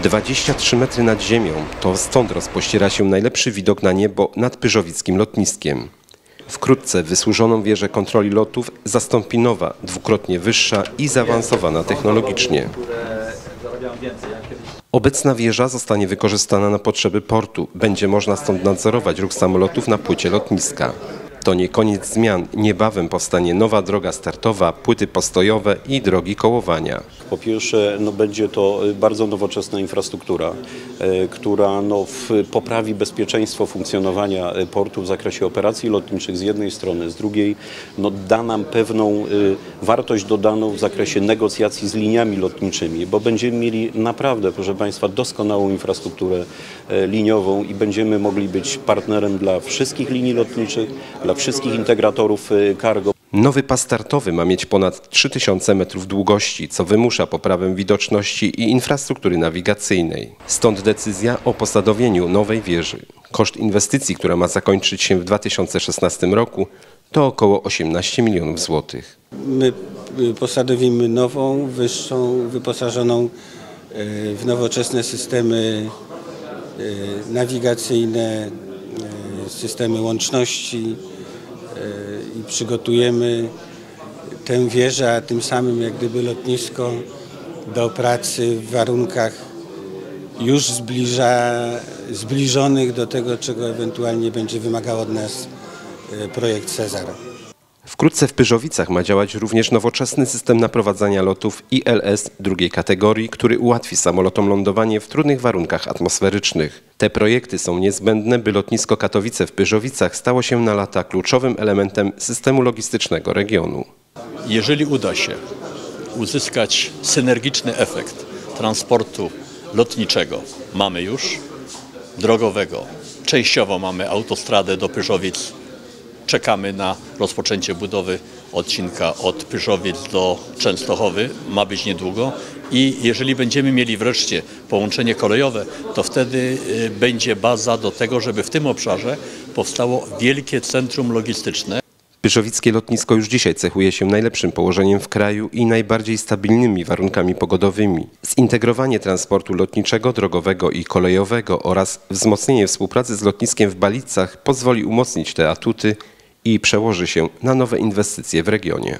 23 metry nad ziemią to stąd rozpościera się najlepszy widok na niebo nad pyrzowickim lotniskiem. Wkrótce wysłużoną wieżę kontroli lotów zastąpi nowa, dwukrotnie wyższa i zaawansowana technologicznie. Obecna wieża zostanie wykorzystana na potrzeby portu. Będzie można stąd nadzorować ruch samolotów na płycie lotniska. To nie koniec zmian. Niebawem powstanie nowa droga startowa, płyty postojowe i drogi kołowania. Po pierwsze, no będzie to y, bardzo nowoczesna infrastruktura, y, która no, poprawi bezpieczeństwo funkcjonowania y, portu w zakresie operacji lotniczych z jednej strony, z drugiej no, da nam pewną wartość dodaną w zakresie negocjacji z liniami lotniczymi, bo będziemy mieli naprawdę, proszę Państwa, doskonałą infrastrukturę liniową i będziemy mogli być partnerem dla wszystkich linii lotniczych, dla wszystkich integratorów y, cargo. Nowy pas startowy ma mieć ponad 3000 metrów długości, co wymusza poprawę widoczności i infrastruktury nawigacyjnej. Stąd decyzja o posadowieniu nowej wieży. Koszt inwestycji, która ma zakończyć się w 2016 roku, to około 18 milionów złotych. My y, posadowimy nową, wyższą, wyposażoną y, w nowoczesne systemy nawigacyjne, systemy łączności i przygotujemy tę wieżę, a tym samym jak gdyby lotnisko do pracy w warunkach już zbliża, zbliżonych do tego, czego ewentualnie będzie wymagał od nas y, projekt Cezar. Wkrótce w Pyrzowicach ma działać również nowoczesny system naprowadzania lotów ILS drugiej kategorii, który ułatwi samolotom lądowanie w trudnych warunkach atmosferycznych. Te projekty są niezbędne, by lotnisko Katowice w Pyrzowicach stało się na lata kluczowym elementem systemu logistycznego regionu. Jeżeli uda się uzyskać synergiczny efekt transportu lotniczego, mamy już drogowego, częściowo mamy autostradę do Pyrzowic, czekamy na rozpoczęcie budowy odcinka od Pyrzowic do Częstochowy, ma być niedługo i jeżeli będziemy mieli wreszcie połączenie kolejowe, to wtedy y, będzie baza do tego, żeby w tym obszarze powstało wielkie centrum logistyczne. Pyrzowickie lotnisko już dzisiaj cechuje się najlepszym położeniem w kraju i najbardziej stabilnymi warunkami pogodowymi. Zintegrowanie transportu lotniczego, drogowego i kolejowego oraz wzmocnienie współpracy z lotniskiem w Balicach pozwoli umocnić te atuty i przełoży się na nowe inwestycje w regionie.